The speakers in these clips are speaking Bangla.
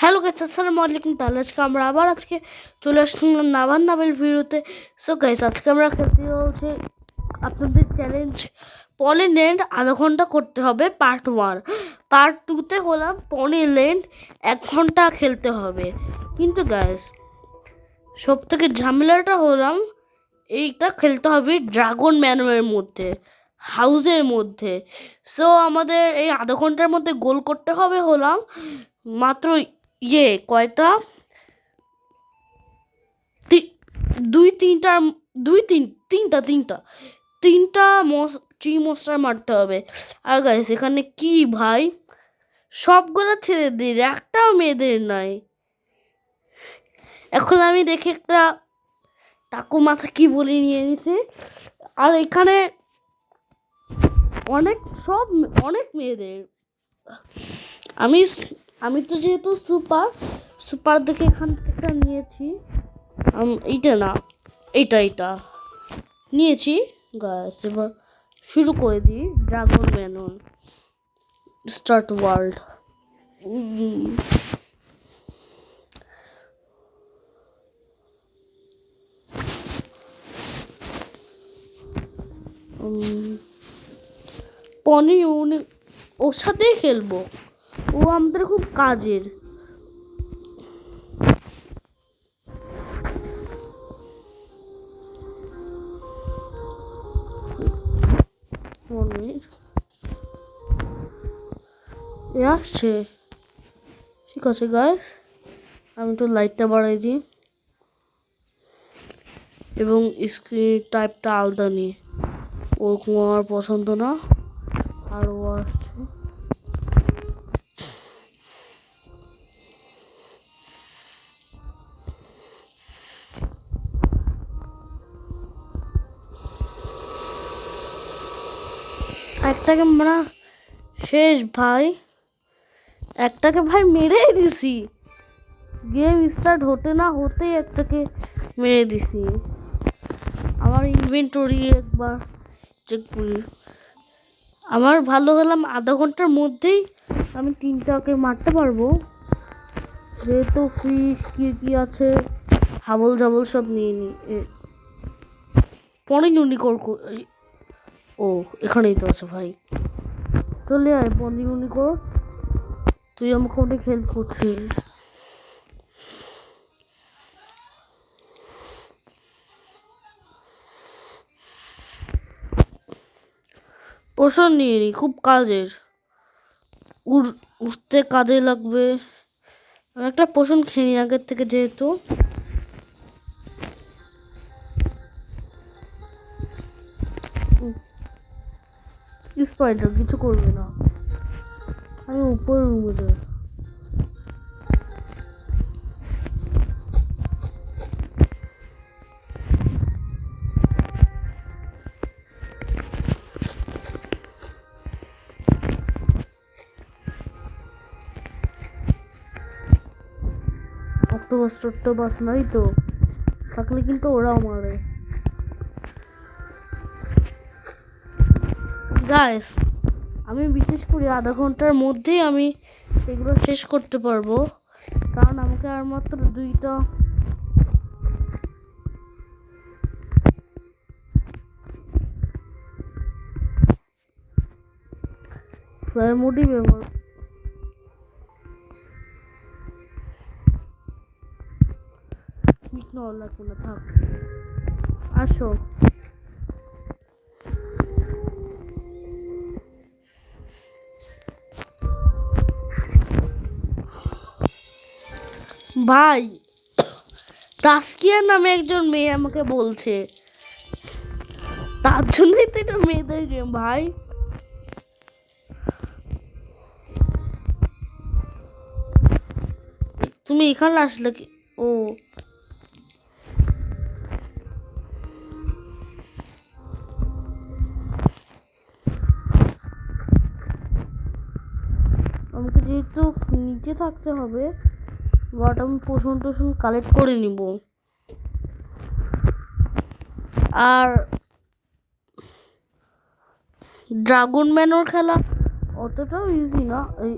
হ্যালো গাইস আসসালামু আলাইকুম। তাহলে আজকে আমরা আবার আজকে চলে আসলাম নাবান নাবেল ভিডিওতে। সো গাইস আজকে আমরা খেলতে হচ্ছে আপনাদের চ্যালেঞ্জ পলিল্যান্ড আধা ঘণ্টা করতে হবে পার্ট ওয়ান পার্ট টুতে হলাম পলিল্যান্ড এক ঘণ্টা খেলতে হবে। কিন্তু গাইস সব থেকে ঝামেলাটা হলাম এইটা খেলতে হবে ড্রাগন ম্যানুয়ের মধ্যে হাউসের মধ্যে। সো আমাদের এই আধা ঘণ্টার মধ্যে গোল করতে হবে হলাম মাত্র ইয়ে কয়টা? দুই তিনটার, দুই তিন, তিনটা তিনটা। তিনটা মস ট্রি মশার মারতে হবে। আর গাইস এখানে কি ভাই? সবগুলো ছেলেদের, একটাও মেয়েদের নাই। এখন আমি দেখি একটা টাকু মাথা কি বলে নিয়ে নিছে আর এখানে অনেক, সব অনেক মেয়েদের। আমি আমি তো যেহেতু সুপার সুপার দেখে এখান থেকে নিয়েছি। এইটা না, এইটা এইটা। নিয়েছি গাছ এবার শুরু করে দিই, ড্রাগন ম্যানন স্টার্ট ওয়ার্ল্ড। পনি ওর সাথেই খেলব। ও আমাদের খুব কাজের। আসছে। ঠিক আছে গাইস আমি তো লাইটটা বাড়াই দিই। এবং স্ক্রিন টাইপটা আলাদা নিই। ওরকম আমার পছন্দ না। আর ও একটাকে আমরা শেষ ভাই, একটাকে ভাই মেরে দিছি। গেম স্টার্ট হতে না হতেই একটাকে মেরে দিছি। আমার ইনভেন্টরি একবার চেক করি। আমার ভালো হলাম আধা ঘণ্টার মধ্যেই আমি তিনটাকে মারতে পারব। যেহেতু ফিশ কী কী আছে, হাবল জাবল সব নিয়ে নি পরে ইউনিকর ও, এখানেই তো আছে ভাই। চলে আয় পরে কর। তুই আমাকে অনেক হেল্প করছিস। পোষণ নিয়ে নি, খুব কাজের। উঠতে কাজে লাগবে। আমি একটা পোষণ খেয়ে নিই আগের থেকে যেহেতু। স্পাইডার কিছু করবে না। আমি উপরে রুমে যাই অক্টোবাস টক্টোবাস নাই তো? থাকলে কিন্তু ওরাও মারে। গাইস আমি বিশেষ করি আধা ঘণ্টার মধ্যেই আমি এগুলো শেষ করতে পারব। কারণ আমাকে আর মাত্র দুইটা লাগবে না থাক। আসো। ভাই, তাস্কিয়া নামে একজন মেয়ে আমাকে বলছে। তার জন্যই তো এটা মেয়েদের গেম ভাই। তুমি এখানে আসলে কি? ও। আমাকে যেহেতু নিচে থাকতে হবে বাট আমি পোষণ টোষণ কালেক্ট করে নিব। আর ড্রাগন ম্যানোর খেলা অতটাও ইজি না, এই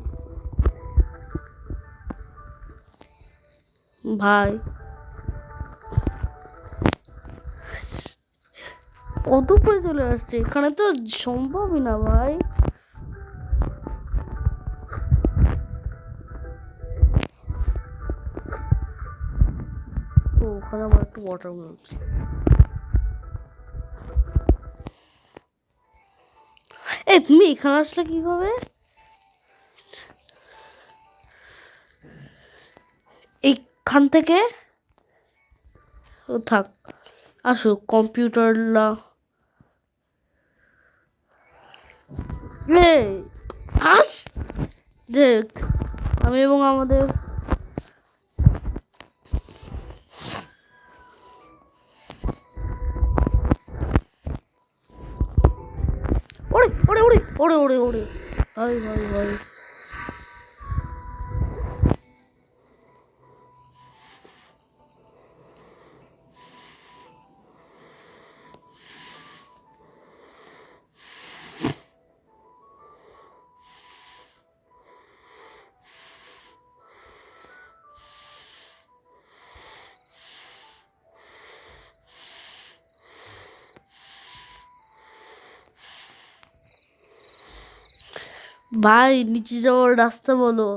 ভাই। কত পরে চলে আসছে? এখানে তো সম্ভবই না ভাই। আছে এই, তুমি এখানে আসলে কীভাবে? এইখান থেকে? থাক, আসো, কম্পিউটার লা। আস। দেখ, আমি এবং আমাদের ওরে ওরে ওরে ভাই ভাই, নিচে যাওয়ার রাস্তা বলো।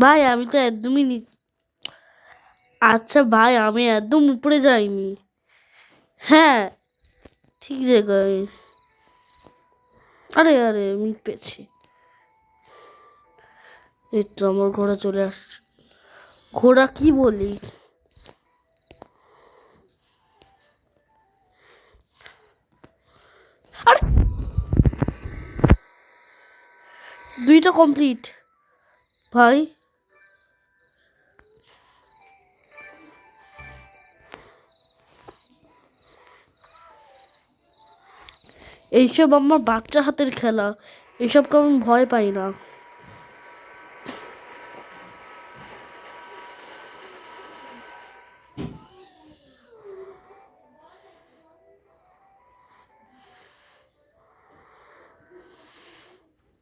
ভাই, আমি তো একদমই আচ্ছা ভাই, আমি একদম উপরে যাইনি। হ্যাঁ ঠিক জায়গায়। আরে আরে, আমি পেয়েছি। এই তো আমার ঘোড়া চলে আসছে ঘোড়া কি বলি আরে। দুইটা কমপ্লিট ভাই। এইসব আমার বাচ্চা হাতের খেলা। এইসব আমি ভয় পাই না।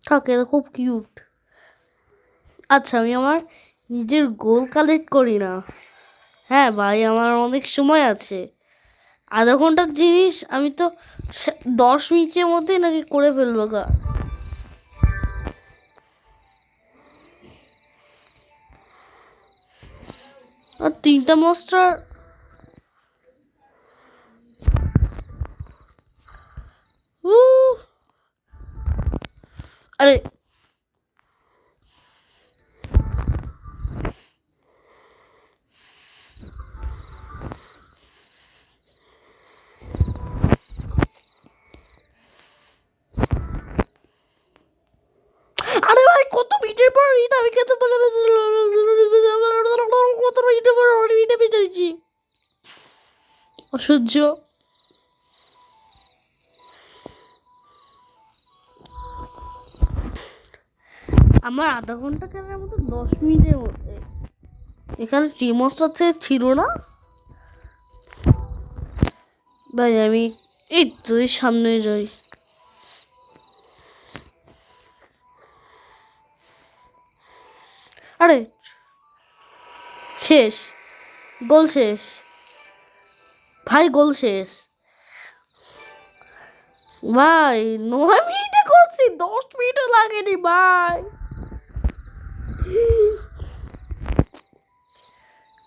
থাক খুব কিউট আচ্ছা আমি আমার নিজের গোল কালেক্ট করি না। হ্যাঁ ভাই, আমার অনেক সময় আছে। আধা ঘণ্টার জিনিস আমি তো দশ মিনিটের মধ্যেই নাকি করে ফেলব গা। আর তিনটা মাস্টার আরে আরে ভাই কত মিনিটের পর ইট আমি কত বলে কত মিনিটের পর ইটে পেতে দিচ্ছি অসহ্য। আমার আধা ঘণ্টা কেনার মতো দশ মিনিটের মধ্যে। এখানে টিমসটা ছিল না? ভাই, আমি এই তুই সামনে যাই। আরে, শেষ, গোল শেষ, ভাই গোল শেষ। ভাই, নয় মিনিটে করছি, দশ মিনিটও লাগেনি, ভাই।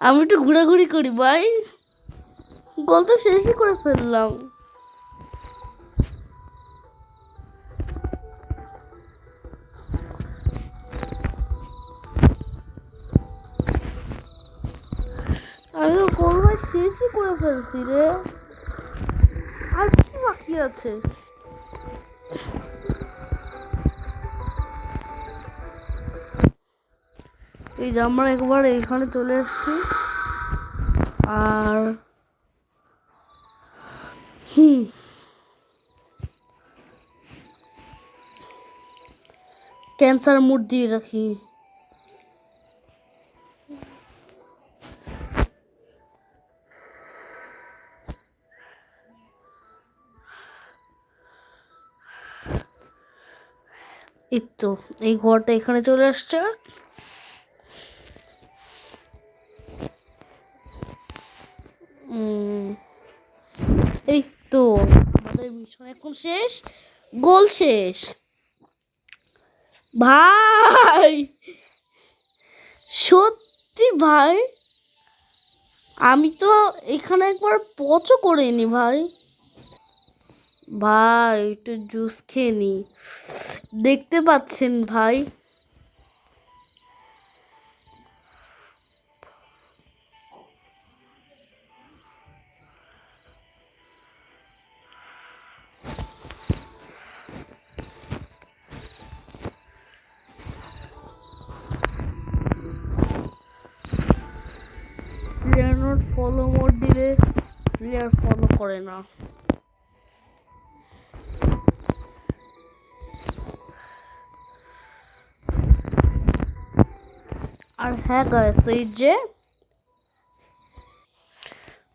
আমি একটু ঘোরাঘুরি করি, ভাই। গোল তো শেষই করে ফেললাম। শেষই করে ফেলছি রে। আর কি বাকি আছে? এই যে আমরা একবার এখানে চলে এসেছি। আর হুম ক্যান্সার মুড দিয়ে রাখি। এই তো, এই ঘরটা এখানে চলে আসছে। এই তো, আমাদের মিশন এখন শেষ গোল শেষ। ভাই, সত্যি ভাই, আমি তো এখানে একবার পচও করিনি ভাই। ভাই, একটু জুস খেয়ে নি। দেখতে পাচ্ছেন ভাই। প্লেয়ার ফলো মোড দিলে প্লেয়ার ফলো করে না। আর হ্যাঁ গাইস এই যে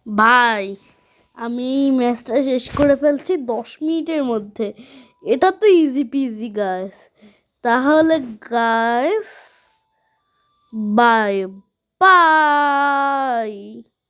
ভাই, আমি ম্যাচটা শেষ করে ফেলছি দশ মিনিটের মধ্যে। এটা তো ইজি পিজি গাইস তাহলে গাইস বাই বাই